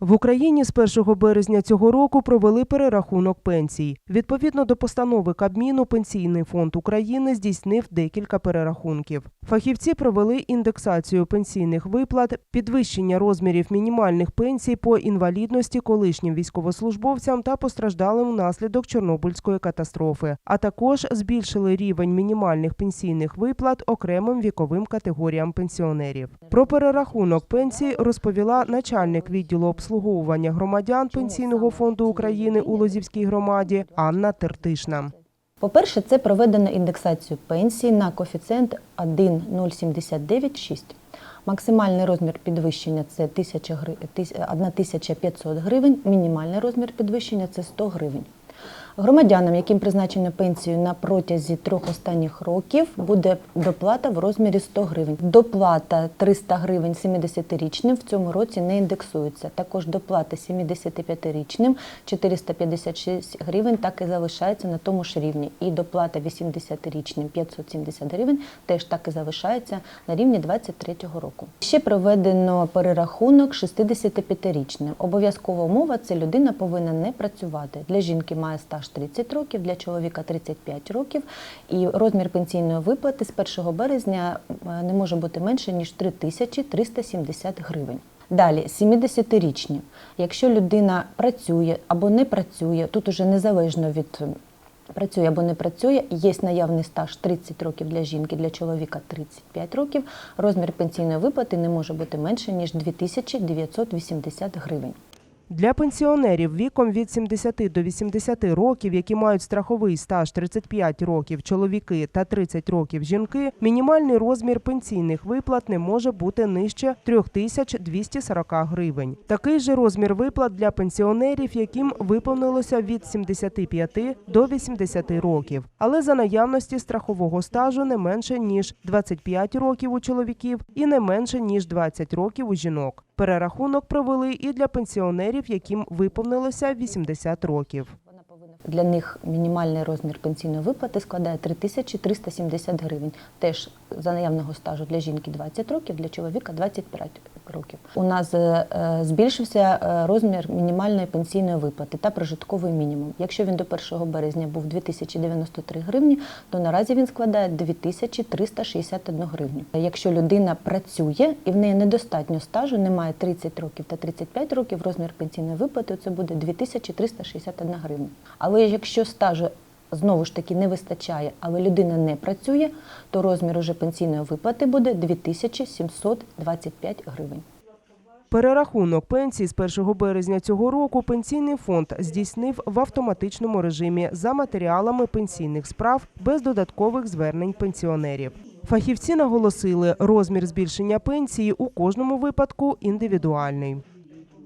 В Україні з 1 березня цього року провели перерахунок пенсій. Відповідно до постанови Кабміну, Пенсійний фонд України здійснив декілька перерахунків. Фахівці провели індексацію пенсійних виплат, підвищення розмірів мінімальних пенсій по інвалідності колишнім військовослужбовцям та постраждалим внаслідок Чорнобильської катастрофи, а також збільшили рівень мінімальних пенсійних виплат окремим віковим категоріям пенсіонерів. Про перерахунок пенсій розповіла начальник відділу обслуговування громадян Пенсійного фонду України у Лозівській громаді Анна Тертишна. По-перше, це проведено індексацію пенсії на коефіцієнт 1,079,6. Максимальний розмір підвищення це 1000 гри- тис- 1500 гривень, мінімальний розмір підвищення це 100 гривень. Громадянам, яким призначено пенсію на протязі трьох останніх років, буде доплата в розмірі 100 гривень. Доплата 300 гривень 70-річним в цьому році не індексується. Також доплата 75-річним 456 гривень так і залишається на тому ж рівні. І доплата 80-річним 570 гривень теж так і залишається на рівні 23-го року. Ще проведено перерахунок 65-річним. Обов'язкова умова це людина повинна не працювати. Для жінки має стаж 30 років, для чоловіка 35 років. І розмір пенсійної виплати з 1 березня е, не може бути менше ніж 3370 гривень. Далі 70-річні. Якщо людина працює або не працює, тут уже незалежно від працює або не працює, є наявний стаж 30 років для жінки, для чоловіка 35 років. Розмір пенсійної виплати не може бути менше ніж 2980 гривень. Для пенсіонерів віком від 70 до 80 років, які мають страховий стаж 35 років чоловіки та 30 років жінки, мінімальний розмір пенсійних виплат не може бути нижче 3240 гривень. Такий же розмір виплат для пенсіонерів, яким виповнилося від 75 до 80 років, але за наявності страхового стажу не менше ніж 25 років у чоловіків і не менше ніж 20 років у жінок. Перерахунок провели і для пенсіонерів, яким виповнилося 80 років. Для них мінімальний розмір пенсійної виплати складає 3370 гривень. Теж за наявного стажу для жінки 20 років, для чоловіка 25 років. У нас е, е, збільшився е, розмір мінімальної пенсійної виплати та прожитковий мінімум. Якщо він до 1 березня був 2093 гривні, то наразі він складає 2361 гривню. Якщо людина працює і в неї недостатньо стажу, немає 30 років та 35 років, розмір пенсійної виплати це буде 2361 гривня. Але якщо стажу знову ж таки не вистачає, але людина не працює, то розмір уже пенсійної виплати буде 2725 гривень. Перерахунок пенсій з 1 березня цього року пенсійний фонд здійснив в автоматичному режимі за матеріалами пенсійних справ без додаткових звернень пенсіонерів. Фахівці наголосили, розмір збільшення пенсії у кожному випадку індивідуальний.